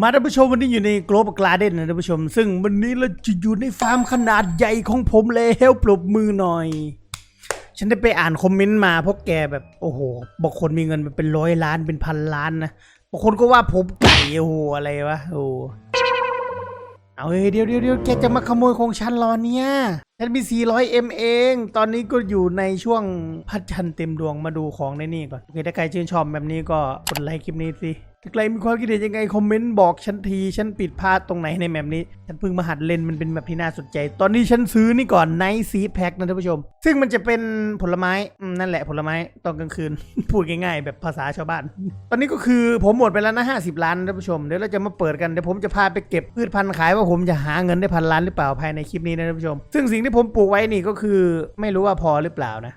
มาท่านผู้ชมวันนี้อยู่ใน Global Garden นะท่านผู้ชม ซึ่งวันนี้เราจะอยู่ในฟาร์มขนาดใหญ่ของผมแล้วปรบมือหน่อย ฉันได้ไปอ่านคอมเมนต์มาพวกแกแบบโอ้โหบางคนมีเงินเป็นร้อยล้านเป็นพันล้านนะบางคนก็ว่าผมไก่โอ้โหอะไรวะโอ้เอาเดี๋ยวเดี๋ยวเดี๋ยวแกจะมาขโมยของฉันรอเนี่ยฉันมี 400M เอง ตอนนี้ก็อยู่ในช่วงพัดชันเต็มดวงมาดูของในนี่ก่อนโอเคถ้าใครชื่นชอบแบบนี้ก็กดไลค์คลิปนี้สิ ถ้าใครมีความคิดเห็นยังไงคอมเมนต์บอกฉันที ฉันปิดพลาดตรงไหนในแมปนี้ ฉันเพิ่งมาหัดเล่นมันเป็นแบบที่น่าสนใจ ตอนนี้ฉันซื้อนี่ก่อนไนท์ซีแพ็คนะท่านผู้ชม ซึ่งมันจะเป็นผลไม้อืมนั่นแหละผลไม้ตอนกลางคืน พูดง่ายๆ แบบภาษาชาวบ้าน ตอนนี้ก็คือผมหมดไปแล้วนะ50 ล้านนะท่านผู้ชม เดี๋ยวเราจะมาเปิดกัน เดี๋ยวผมจะพาไปเก็บพืชพันธุ์ขายว่าผมจะหาเงินได้พันล้านหรือเปล่าภายในคลิปนี้นะท่านผู้ชม ซึ่งสิ่งที่ผมปลูกไว้นี่ก็คือไม่รู้ว่าพอหรือเปล่านะ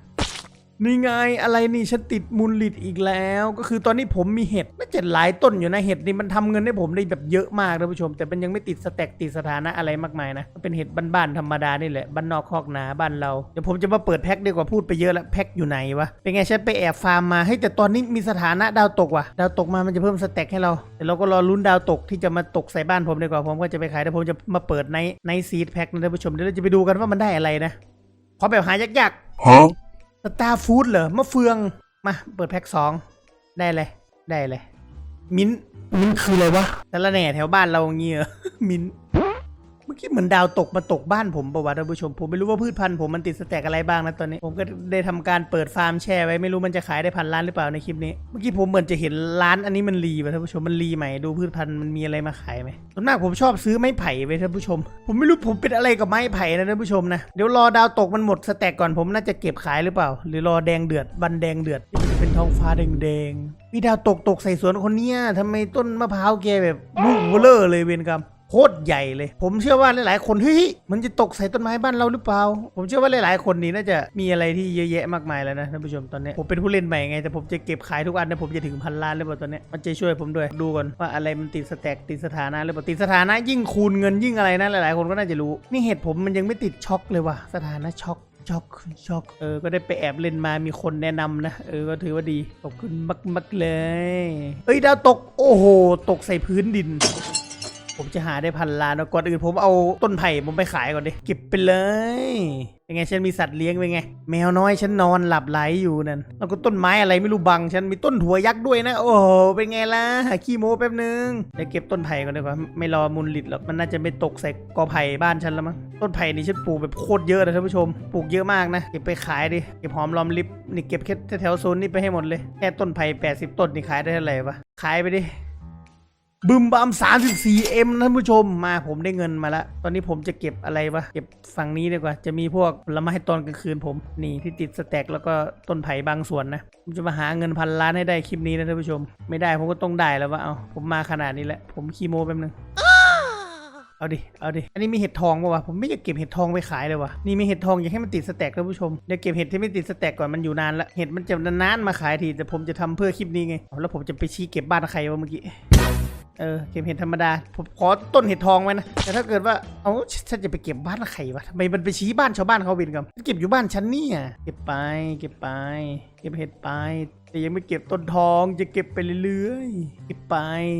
นี่ไงอะไรนี่ฉันติดมูลลิดอีกแล้ว ก็คือตอนนี้ผมมีเห็ดน่าจะหลายต้นอยู่นะเห็ดนี่มันทำเงินให้ผมได้แบบเยอะมากท่านผู้ชม แต่มันยังไม่ติดสแต็กติดสถานะอะไรมากมายนะเป็นเห็ดบ้านๆธรรมดานี่แหละบ้านนอกคอกนาบ้านเราเดี๋ยวผมจะมาเปิดแพ็คดีกว่าพูดไปเยอะล้วแพ็คอยู่ไหนวะเป็นไงฉันไปแอบฟาร์มมาให้แต่ตอนนี้มีสถานะดาวตกว่ะดาวตกมามันจะเพิ่มสแต็กให้เราแต่เราก็รอลุ้นดาวตกที่จะมาตกใส่บ้านผมดีกว่าผมก็จะไปขายแต่ผมจะมาเปิดในในซีดแพ็คนะท่านผู้ชมเดี๋ยวเราจะไปดูกันว่ามันได้อะไรนะขอแบบหายากๆ Huh? สตาร์ฟู้ดเหรอมะเฟือง มา เปิดแพ็คสองได้เลย ได้เลย มิ้นท์มิ้นท์คืออะไรวะ แต่ละแหน่แถวบ้านเราอย่างเงี้ยเหรอมิ้นท์ เมื่อกี้เหมือนดาวตกมาตกบ้านผมประวัติท่านผู้ชม ผมไม่รู้ว่าพืชพันธุ์ผมมันติดสแต็กอะไรบ้างนะตอนนี้ ผมก็ได้ทำการเปิดฟาร์มแช่ไว้ไม่รู้มันจะขายได้พันล้านหรือเปล่าในคลิปนี้ เมื่อกี้ผมเหมือนจะเห็นร้านอันนี้มันรีป่ะท่านผู้ชมมันรีใหม่ดูพืชพันธุ์มันมีอะไรมาขายไหมส่วนมากผมชอบซื้อไม้ไผ่ไว้ท่านผู้ชม ผมไม่รู้ผมเป็นอะไรกับไม้ไผ่นะท่านผู้ชมนะเดี๋ยวรอดาวตกมันหมดสแต็กก่อนผมน่าจะเก็บขายหรือเปล่า หรือรอแดงเดือดบันแดงเดือดจะเป็นท้องฟ้าแดงๆมีดาวตกตกใส่สวนคนเนี้ยทำไมต้นมะพร้าวแกแบบลูกเบลอเลยเวนกรรม โคตรใหญ่เลย ผมเชื่อว่าหลายๆ คนเฮ้ยมันจะตกใส่ต้นไม้บ้านเราหรือเปล่า ผมเชื่อว่าหลายๆ คนนี่น่าจะมีอะไรที่เยอะแยะมากมายแล้วนะท่านผู้ชมตอนนี้ ผมเป็นผู้เล่นใหม่ไง แต่ผมจะเก็บขายทุกอันนะผมจะถึงพันล้านหรือเปล่าตอนนี้มันจะช่วยผมด้วยดูก่อนว่าอะไรมันติดสแต็กติดสถานะหรือเปล่าติดสถานะยิ่งคูณเงินยิ่งอะไรนะหลายๆ คนก็น่าจะรู้ นี่เหตุผมมันยังไม่ติดช็อกเลยว่ะสถานะช็อกช็อกช็อกเออ ก็ได้ไปแอบเล่นมามีคนแนะนำนะ เออ ก็ถือว่าดี ขอบคุณมากๆเลย เอ้ย ดาวตก โอ้โห ตกใส่พื้นดิน ผมจะหาได้พันล้านแล้วก่อนอื่นผมเอาต้นไผ่ผมไปขายก่อนดิเก็บไปเลยเป็นไงฉันมีสัตว์เลี้ยงเป็นไง แมวน้อยฉันนอนหลับไหลอยู่นั่นแล้วก็ต้นไม้อะไรไม่รู้บังฉันมีต้นถั่วยักษ์ด้วยนะ โอ้โหเป็นไงล่ะหาขี้โม้แป๊บนึงเดี๋ยวเก็บต้นไผ่ก่อนดีกว่าไม่รอมูลลิดหรอกมันน่าจะไม่ตกใส่กอไผ่บ้านฉันแล้วมั้งต้นไผ่นี่ฉันปลูกแบบโคตรเยอะนะท่านผู้ชมปลูกเยอะมากนะเก็บไปขายดิเก็บหอมรอมริบนี่เก็บแค่แถวโซนนี้ไปให้หมดเลยแค่ต้นไผ่80 ต้นนี่ขายได้เท่าไหร่วะขายไปดิ บึมบัม 34M ท่านผู้ชมมาผมได้เงินมาแล้ว ตอนนี้ผมจะเก็บอะไรวะ เก็บฝั่งนี้ดีกว่า จะมีพวกผลไม้ตอนกลางคืนผม นี่ที่ติดสแต็กแล้วก็ต้นไผ่บางส่วนนะ ผมจะมาหาเงินพันล้านให้ได้คลิปนี้นะท่านผู้ชม ไม่ได้ผมก็ต้องได้แล้ววะเอาผมมาขนาดนี้แหละผมคีโมแป๊บนึงเอาดิ เอาดิ อันนี้มีเห็ดทองป่าวะ ผมไม่อยากเก็บเห็ดทองไปขายเลยวะนี่มีเห็ดทองอยากให้มันติดสแต็กท่านผู้ชม เดี๋ยวเก็บเห็ดที่ไม่ติดสแต็กก่อนมันอยู่นานละ เห็ดมันจะนานๆมาขายที แต่ผมจะทำเพื่อคลิปนี้ไง แล้วผมจะไปชี้เก็บบ้านใครวะเมื่อกี้ เออเก็บเห็ดธรรมดา ผมขอต้นเห็ดทองไว้นะ แต่ถ้าเกิดว่า เอาฉันจะไปเก็บบ้านใครวะทำไมมันไปชี้บ้านชาวบ้านเขาเวนกันเก็บอยู่บ้านฉันเนี่ย เก็บไป เก็บไป เก็บเห็ดไป แต่ยังไม่เก็บต้นทอง จะเก็บไปเรื่อยๆ เก็บไป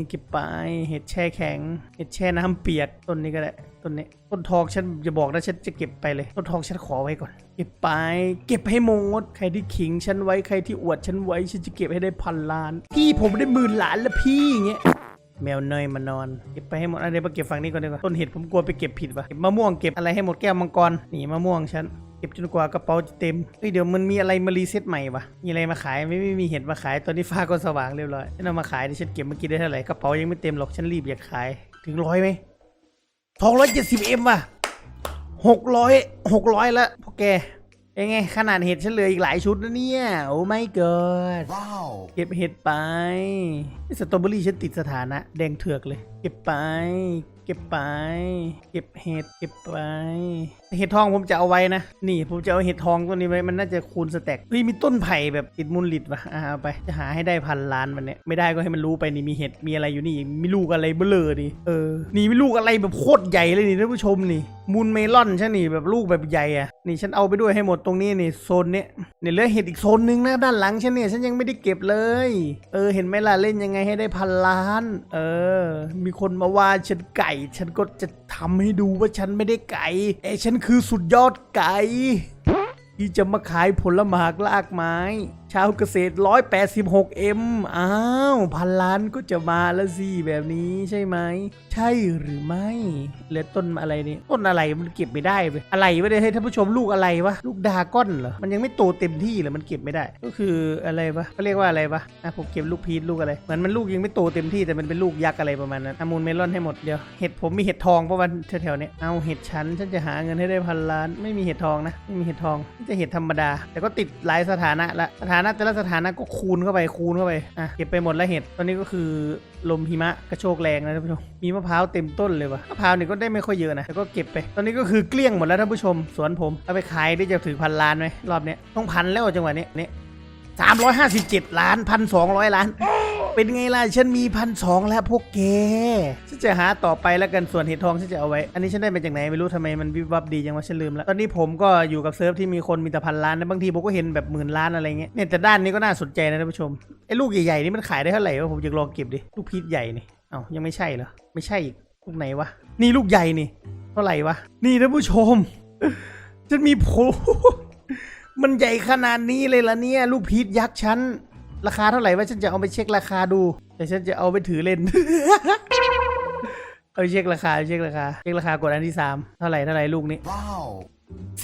เก็บไป เห็ดแช่แข็ง เห็ดแช่น้ำเปียก ต้นนี้ก็ได้ ต้นนี้ ต้นทองฉันจะบอกนะฉันจะเก็บไปเลย ต้นทองฉันขอไว้ก่อน เก็บไป เก็บให้หมด ใครที่ขิงฉันไว้ ใครที่อวดฉันไว้ ฉันจะเก็บให้ได้พันล้าน พี่ผมได้หมื่นล้านแล้วพี่อย่างเงี้ย แมวเนยมานอนเก็บไปให้หมดอันนี้มาเก็บฝั่งนี้ก่อนดีกว่าต้นเห็ดผมกลัวไปเก็บผิดว่ะเก็บมะม่วงเก็บอะไรให้หมดแก้วมังกรนี่มะม่วงฉันเก็บจนกว่ากระเป๋าจะเต็มเฮ้ยเดี๋ยวมันมีอะไรมารีเซ็ตใหม่วะมีอะไรมาขายไม่ไม่มีเห็ดมาขายตอนนี้ฟ้าก็สว่างเรียบร้อยฉันเอามาขายดิฉันเก็บเมื่อกี้ได้เท่าไหร่กระเป๋ายังไม่เต็มหรอกฉันรีบอยากขายถึงร้อยไหมทองร้อยเจ็ดสิบเอ็มว่ะหกร้อยหกร้อยละพวกแก เป็นไงขนาดเห็ดฉันเหลืออีกหลายชุดนะเนี่ย โอ้ไม่เกิด Wow. เก็บเห็ดไปไอ้สตรอเบอรี่ฉันติดสถานะ แดงเถือกเลย เก็บไป เก็บไป เก็บเห็ดเก็บไป เห็ดทองผมจะเอาไว้นะ นี่ผมจะเอาเห็ดทองตัวนี้ไว้ มันน่าจะคูณสแต็กเฮ้ยมีต้นไผ่แบบติดมูลลิดวะอ่าเอาไป จะหาให้ได้พันล้านมันเนี่ยไม่ได้ก็ให้มันรู้ไปนี่มีเห็ดมีอะไรอยู่นี่ มีลูกอะไรเบลอดิ เออ นี่มีลูกอะไรแบบโคตรใหญ่เลยนี่ท่านผู้ชมนี่ มูลเมลอนใช่นี่แบบลูกแบบใหญ่อะนี่ฉันเอาไปด้วยให้หมดตรงนี้นี่โซนเนี้ยเนี่ยเหลือเห็ดอีกโซนนึงนะด้านหลังฉันเนี่ยฉันยังไม่ได้เก็บเลย เออ เห็นไหมล่ะเล่นยังไงให้ได้พันล้าน เออ มีคนมาว่าฉันไก่ฉันก็จะทำให้ดูว่าฉันไม่ได้ไก่เอ้ฉันคือสุดยอดไก่ที่จะมาขายผลหมากลากไม้ ชาวเกษตร 186M อ้าว พันล้านก็จะมาแล้วสิ แบบนี้ใช่ไหม ใช่หรือไม่เหลือต้นอะไรนี่ ต้นอะไรมันเก็บไม่ได้เว้ยอะไรวะเนี่ยให้ท่านผู้ชมลูกอะไรวะ ลูกดาก้อนเหรอ มันยังไม่โตเต็มที่เลยมันเก็บไม่ได้ ก็คืออะไรวะเขาเรียกว่าอะไรวะอะผมเก็บลูกพีชลูกอะไร เหมือนมันลูกยังไม่โตเต็มที่แต่มันเป็นลูกยักษ์อะไรประมาณนั้นอามูลเมลอนให้หมดเดียว เห็ดผมมีเห็ดทองเพราะวันแถวๆนี้เอาเห็ดฉันฉันจะหาเงินให้ได้พันล้าน ไม่มีเห็ดทองนะ ไม่มีเห็ดทองจะเห็ดธรรมดา แต่ก็ติดหลายสถานะละสถานะ แต่ละสถานะก็คูณเข้าไปคูณเข้าไปอะเก็บไปหมดแล้วเห็ดตอนนี้ก็คือลมหิมะกระโชกแรงนะท่านผู้ชมมีมะพร้าวเต็มต้นเลยวะมะพร้าวนี่ก็ได้ไม่ค่อยเยอะนะแต่ก็เก็บไป ตอนนี้ก็คือเกลี้ยงหมดแล้วท่านผู้ชมสวนผมเอาไปขายได้จะถึงพันล้านไหมรอบเนี้ยต้องพันแล้วจังหวะนี้นี่สามร้อยห้าสิบเจ็ดล้านพันสองร้อยล้าน เป็นไงล่ะฉันมีพันสองแล้วพวกแกฉันจะหาต่อไปแล้วกันส่วนเห็ดทองฉันจะเอาไว้ อันนี้ฉันได้มาจากไหนไม่รู้ทำไมมันวิบวับดีจังวะฉันลืมแล้วตอนนี้ผมก็อยู่กับเซิร์ฟที่มีคนมีแต่พันล้านนะบางทีผมก็เห็นแบบหมื่นล้านอะไรเงี้ยเนี่ยแต่ด้านนี้ก็น่าสนใจนะท่านผู้ชมไอ้ลูกใหญ่ๆนี่มันขายได้เท่าไหร่วะผมจะลองเก็บดิลูกพีชใหญ่นี่เอ้ายังไม่ใช่เหรอไม่ใช่อีกลูกไหนวะนี่ลูกใหญ่นี่ เท่าไหร่วะนี่ท่านผู้ชมฉันมีโผมันใหญ่ขนาดนี้เลยละเนี่ย ลูกพีชยักษ์ฉัน ราคาเท่าไหร่ว่าฉันจะเอาไปเช็คราคาดูแต่ฉันจะเอาไปถือเล่น เอาไปเช็คราคาเช็คราคาเช็คราคากดอันที่สามเท่าไหร่เท่าไหร่ลูกนี้ Wow.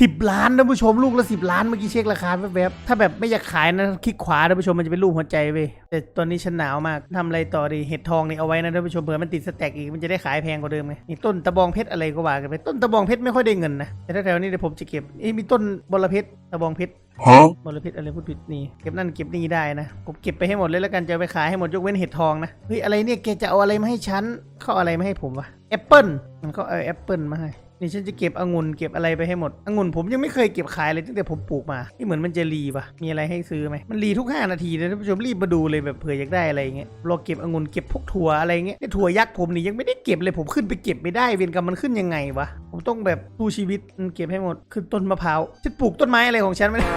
สิบล้านท่านผู้ชมลูกละสิบล้านเมื่อกี้เช็คราคาแวบๆถ้าแบบไม่อยากขายนะคลิกขวาท่านผู้ชมมันจะเป็นรูปหัวใจเว้ยแต่ตอนนี้ฉันหนาวมากทำอะไรต่อดีเห็ดทองนี่เอาไว้นะท่านผู้ชมเผื่อมันติดสแต็กอีกมันจะได้ขายแพงกว่าเดิมไงนี่ต้นตะบองเพชรอะไรก็ว่ากันไปต้นตะบองเพชรไม่ค่อยได้เงินนะแต่ถ้าแถวนี้เดี๋ยวผมจะเก็บเอ้ยมีต้นบอระเพชรตะบองเพชร ฮะมลพิษอะไรพูดผิดนี่เก็บนั่นเก็บนี่ได้นะผมเก็บไปให้หมดเลยแล้วกันจะไปขายให้หมดยกเว้นเห็ดทองนะเฮ้ยอะไรเนี่ยแกจะเอาอะไรมาให้ฉันเขาเอาอะไรมาให้ผมวะแอปเปิลมันก็เอาแอปเปิลมาให้ นี่ฉันจะเก็บองุ่นเก็บอะไรไปให้หมดองุ่นผมยังไม่เคยเก็บขายเลยตั้งแต่ผมปลูกมานี่เหมือนมันจะรีปะมีอะไรให้ซื้อไหมมันรีทุก 5 นาทีเลยท่านผู้ชมรีบมาดูเลยแบบเผื่ออยากได้อะไรอย่างเงี้ยรอเก็บองุ่นเก็บพวกถั่วอะไรเงี้ยไอ้ถั่วยักษ์ผมนี่ยังไม่ได้เก็บเลยผมขึ้นไปเก็บไม่ได้เวรกรรมมันขึ้นยังไงวะผมต้องแบบสู้ชีวิตมันเก็บให้หมดขึ้นต้นมะพร้าวฉันปลูกต้นไม้อะไรของฉันไม่ได้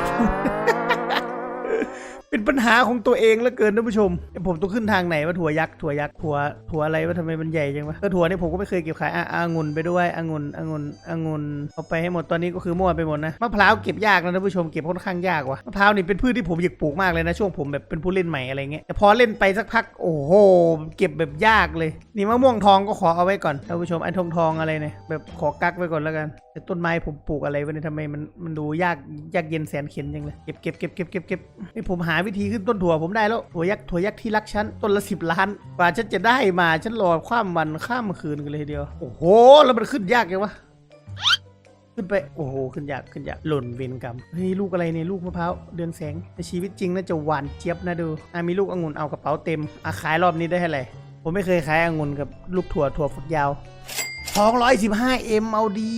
เป็นปัญหาของตัวเองเหลือเกินท่านผู้ชมผมต้องขึ้นทางไหนว่าถั่วยักษ์ถั่วยักษ์ถั่วถั่วอะไรว่าทำไมมันใหญ่จังวะเออถั่วนี่ผมก็ไม่เคยเก็บขายอะองุ่นไปด้วยองุ่นองุ่นองุ่นเอาไปให้หมดตอนนี้ก็คือมั่วไปหมดนะมะพร้าวเก็บยากนะท่านผู้ชมเก็บค่อนข้างยากว่ะมะพร้าวนี่เป็นพืชที่ผมอยากปลูกมากเลยนะช่วงผมแบบเป็นผู้เล่นใหม่อะไรเงี้ยแต่พอเล่นไปสักพักโอ้โหเก็บแบบยากเลย นี่มะม่วงทองก็ขอเอาไว้ก่อนท่านผู้ชมไอ้ทองทองอะไรเนี่ยแบบขอกักไว้ก่อนแล้วกันแต่ต้นไม้ผมปลูกอะไรวะเนี่ยทำไมมันมันดูยากยากเย็นแสนเข็ญจังเลยเก็บเก็บเก็บเก็บเก็บเก็บนี่ผมหาวิธีขึ้นต้นถั่วผมได้แล้วถั่วยักษ์ถั่วยักษ์ที่รักฉันต้นละสิบล้าน กว่าฉันจะได้มาฉันรอข้ามวันข้ามคืนกันเลยทีเดียว โอ้โห แล้วมันขึ้นยากยังวะขึ้นไปโอ้โหขึ้นยากขึ้นยากหล่นเวรกรรมเฮ้ยลูกอะไรเนี่ยลูกมะพร้าวเดือนแสงในชีวิตจริงน่าจะหวานเจี๊ยบนะดูอะมีลูกองุ่นเอากระเป๋าเต็มอะขายรอบนี้ได้เท่าไหร่ผมไม่เคยขายองุ่นกับลูกถั่วถั่วฝักยาว 215M เอาดี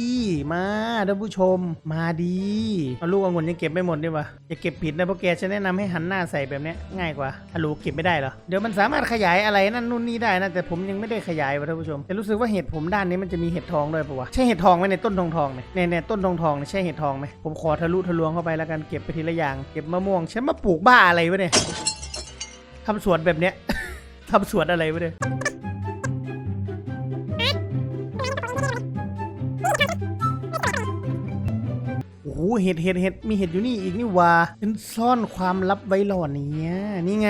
มาท่านผู้ชมมาดีเอาลูกองุ่นยังเก็บไม่หมดดีวะอย่าเก็บผิดนะเพราะแกฉันแนะนำให้หันหน้าใส่แบบนี้ง่ายกว่าฮัลโหลเก็บไม่ได้เหรอเดี๋ยวมันสามารถขยายอะไรนั่นนู่นนี่ได้นะแต่ผมยังไม่ได้ขยายวะท่านผู้ชมแต่รู้สึกว่าเห็ดผมด้านนี้มันจะมีเห็ดทองด้วยปะวะใช่เห็ดทองไหมในต้นทองทองเนี่ยในต้นทองทองใช่เห็ดทองไหมผมขอทะลุทะลวงเข้าไปแล้วกันเก็บไปทีละอย่างเก็บมะม่วงฉันมาปลูกบ้าอะไรวะเนี่ยทำสวนแบบเนี้ยทำสวนอะไรวะเนี่ย เห็ดเห็ดเห็ดมีเห็ดอยู่นี่อีกนี่ว่าฉันซ่อนความลับไว้หล่อเนี่ยนี่ไง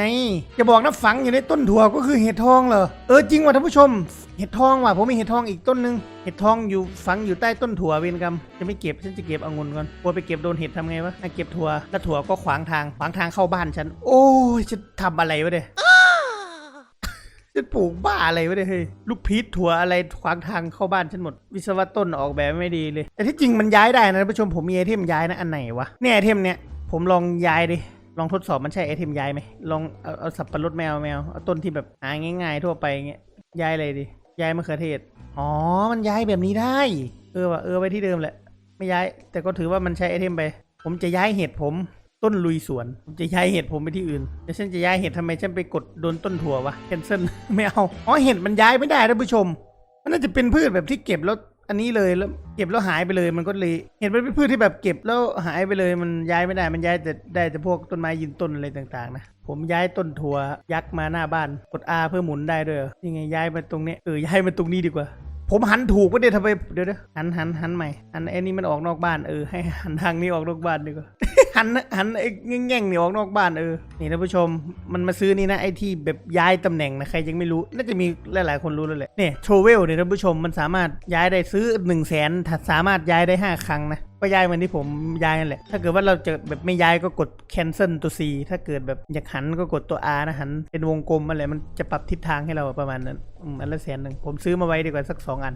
จะบอกนะฝังอยู่ในต้นถั่วก็คือเห็ดทองเหรอเออจริงว่ะท่านผู้ชม เห็ดทองว่ะผมมีเห็ดทองอีกต้นหนึงเห็ดทองอยู่ฝังอยู่ใต้ต้นถั่วเวรกรรมจะไม่เก็บฉันจะเก็บองุ่นก่อนกลัวไปเก็บโดนเห็ดทำไงวะเก็บถั่วแล้วถั่วก็ขวางทางขวางทางเข้าบ้านฉัน โอ้ยจะทำอะไรวะเนี่ ยจะปลูกบ้าอะไรวะเนี่ยเฮ้ยลูกพีชถั่วอะไรขวางทางเข้าบ้านฉันหมด วิศวะต้นออกแบบไม่ดีเลย แต่ที่จริงมันย้ายได้นะท่านผู้ชมผมมีไอเทมย้ายนะอันไหนวะเนี่ยไอเทมเนี้ยผมลองย้ายดิลองทดสอบมันใช่ไอเทมย้ายไหมลองเอาเอาสับปะรดแมวแมวเอาต้นที่แบบหาง่าย ๆ ทั่วไปเงี้ยย้ายเลยดิย้ายมะเขือเทศอ๋อมันย้ายแบบนี้ได้ เออว่ะเออไปที่เดิมแหละ ไม่ย้าย แต่ก็ถือว่ามันใช้ไอเทมไป ผมจะย้ายเห็ดผม ต้นลุยสวนผมจะย้ายเห็ดผมไปที่อื่นแต่ฉันจะย้ายเห็ดทำไมฉันไปกดโดนต้นถั่ววะแคนเซิล ไม่เอาอ๋อเห็ดมันย้ายไม่ได้ท่านผู้ชม มันน่าจะเป็นพืชแบบที่เก็บแล้วอันนี้เลยแล้วเก็บแล้วหายไปเลยมันก็เลยเห็นมันเป็นพืชที่แบบเก็บแล้วหายไปเลยมันย้ายไม่ได้มันย้ายแต่ได้แต่พวกต้นไม้ยืนต้นอะไรต่างๆนะผมย้ายต้นถั่วยักษ์มาหน้าบ้านกด R เพื่อหมุนได้ด้วยยังไงย้ายมาตรงนี้เออย้ายมาตรงนี้ดีกว่า ผมหันถูกปะเดี๋ยวทำไมเดี๋ยวเดี๋ยวหันหันหันใหม่หันไอ้นี่มันออกนอกบ้านเออให้หันทางนี้ออกนอกบ้านดีกว่า หันหันไอ้แง่งๆนี่ออกนอกบ้านเออ นี่ท่านผู้ชมมันมาซื้อนี่นะไอ้ที่แบบย้ายตำแหน่งนะใครยังไม่รู้ น่าจะมีหลายๆคนรู้แล้วแหละเนี่ยโชเวลเนี่ยท่านผู้ชมมันสามารถย้ายได้ซื้อ1นึ่งแสนสามารถย้ายได้ 5 ครั้งนะก็ย้ายมันที่ผมย้ายนั่นแหละ ถ้าเกิดว่าเราจะแบบไม่ย้ายก็กด cancel ตัว C ถ้าเกิดแบบอยากหันก็กดตัว R นะหัน เป็นวงกลมอะไรมันจะปรับทิศทางให้เราประมาณนั้นอันละแสนหนึ่งผมซื้อมาไว้ดีกว่าสักสองอัน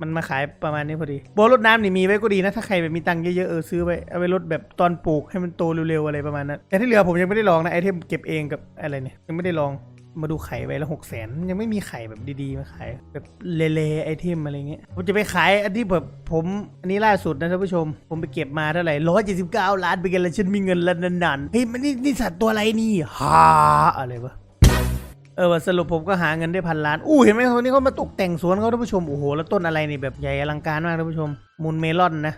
มันมาขายประมาณนี้พอดีโบรถน้ำนี่มีไว้ก็ดีนะ ถ้าใครแบบมีตังค์เยอะๆเออซื้อไว้เอาไว้ลดแบบตอนปลูกให้มันโตเร็วๆอะไรประมาณนั้นแต่ที่เหลือผมยังไม่ได้ลองนะไอเทมเก็บเองกับอะไรเนี่ยยังไม่ได้ลองมาดูไข่ไว้ละหกแสนยังไม่มีไข่แบบดีๆมาขายแบบเละๆไอเทมอะไรเงี้ยผมจะไปขายอันที่แบบผมอันนี้ล่าสุดนะท่านผู้ชม ผมไปเก็บมาเท่าไหร่ร้อยเจ็ดสิบเก้าล้านไปกันแล้วฉันมีเงินแล้วนันๆเฮ้ยมันนี่นี่สัตว์ตัวอะไรนี่ฮาอะไรวะ เออว่าสรุปผมก็หาเงินได้พันล้าน อู้เห็นไหมคนนี้เขามาตกแต่งสวนเขาท่านผู้ชม โอ้โห แล้วต้นอะไรนี่แบบใหญ่อลังการมากท่านผู้ชม มูลเมลอนนะ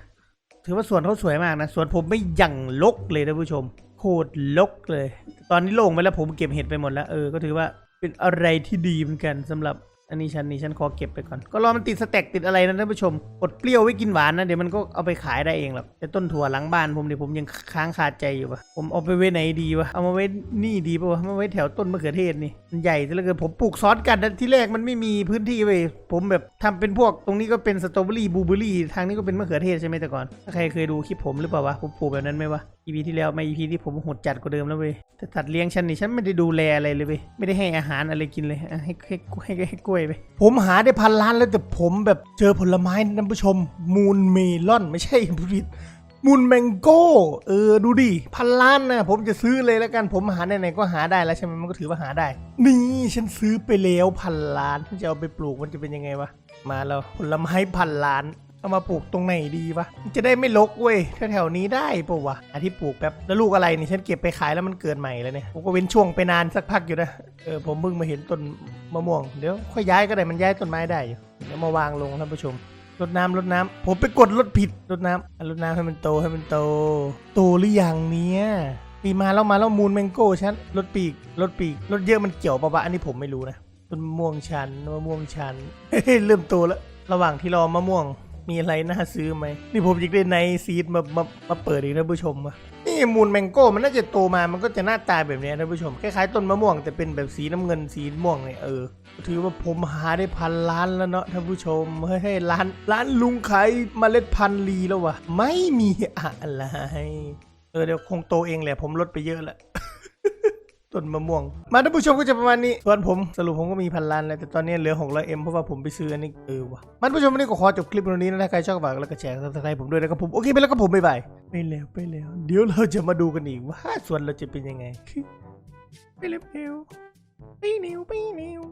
ถือว่าสวนเขาสวยมากนะ สวนผมไม่ยั่งลกเลยท่านผู้ชม โคตรลกเลย ตอนนี้โล่งไปแล้วผมเก็บเห็ดไปหมดแล้ว เออ ก็ถือว่าเป็นอะไรที่ดีเหมือนกันสำหรับ อันนี้ฉันนี่ฉันขอเก็บไปก่อน ก็รอมันติดสเต็กติดอะไรนะท่านผู้ชมกดเปรี้ยวไว้กินหวานนะเดี๋ยวมันก็เอาไปขายได้เองหรอกแต่ต้นถั่วหลังบ้านผมเดี๋ยวผมยังค้างคาใจอยู่ปะผมเอาไปไว้ไหนดีวะเอามาไว้นี่ดีปะวะมาไว้แถวต้นมะเขือเทศนี่มันใหญ่ซะเหลือเกินผมปลูกซอนกันที่แรกมันไม่มีพื้นที่เว้ยผมแบบทำเป็นพวกตรงนี้ก็เป็นสตรอเบอรี่บลูเบอรี่ทางนี้ก็เป็นมะเขือเทศใช่ไหมแต่ก่อนถ้าใครเคยดูคลิปผมหรือเปล่าวะผมปลูกแบบนั้นไหมวะ EP ที่แล้วไม่ EP ที่ผมโหดจัดกว่าเดิมแล้วเว้ยแต่สัตว์เลี้ยงฉันนี่ฉันไม่ได้ดูแลอะไรเลยเว้ยไม่ได้ให้อาหารอะไรกินเลยให้ให้ให้ให้กล้วยไปผมหาได้พันล้านแล้วแต่ผมแบบเจอผลไม้นะท่านผู้ชม มูนเมลอนไม่ใช่ผู้ผิดมูนแมงโก้เออดูดิพันล้านนะผมจะซื้อเลยแล้วกันผมหาไหนๆก็หาได้แล้วใช่ไหมมันก็ถือว่าหาได้ นี่ฉันซื้อไปแล้วพันล้านจะเอาไปปลูกมันจะเป็นยังไงวะมาแล้วผลไม้พันล้าน เอามาปลูกตรงไหนดีวะจะได้ไม่รกเว้ยแถวๆนี้ได้ปะวะอาที่ปลูกแป๊บแล้วลูกอะไรนี่ฉันเก็บไปขายแล้วมันเกิดใหม่แล้วเนี่ยผมก็เว้นช่วงไปนานสักพักอยู่นะเออผมเพิ่งมาเห็นต้นมะม่วงเดี๋ยวค่อยย้ายก็ได้มันย้ายต้นไม้ได้อยู่เดี๋ยวมาวางลงท่านผู้ชมรดน้ำรดน้ำผมไปกดรถผิดรดน้ำรดน้ำให้มันโตให้มันโต โตหรือยังเนี่ยปีมาแล้วมาแล้วมูนแมงโก้ฉันรถปีกรถปีกรถเยอะมันเกี่ยวปะวะอันนี้ผมไม่รู้นะต้นมะม่วงชันมะม่วงชันเริ่มโตแล้วระหว่างที่รอมะม่วง มีอะไรน่าซื้อไหม นี่ผมอยากได้ในซีดมามามาเปิดอีกนะผู้ชมวะนี่มูนแมงโก้มันน่าจะโตมา มันก็จะหน้าตาแบบนี้นะผู้ชม คล้ายๆต้นมะม่วงแต่เป็นแบบสีน้ำเงินสีม่วงเนี่ยเออ ถือว่าผมหาได้พันล้านแล้วเนาะท่านผู้ชม เฮ้ยร้าน ร้านลุงขายเมล็ดพันธุ์ลีแล้ววะ ไม่มีอะไร เออเดี๋ยวคงโตเองแหละผมลดไปเยอะละ ต้นมะม่วง มาท่านผู้ชมก็จะประมาณนี้ส่วนผมสรุปผมก็มีพันล้านแล้วแต่ตอนนี้เหลือ600เอ็มเพราะว่าผมไปซื้ออันนี้เออวะมาท่านผู้ชมวันนี้ก็ขอจบคลิปตรงนี้นะถ้าใครชอบก็ฝากแล้วก็แชร์ซับสไครผมด้วยนะครับผมโอเคไปแล้วก็ผมบ๊ายบายไปแล้วไปแล้ว เดี๋ยวเราจะมาดูกันอีกว่าส่วนเราจะเป็นยังไงไปแล้วไปแล้วไปเร็วไปเร็ว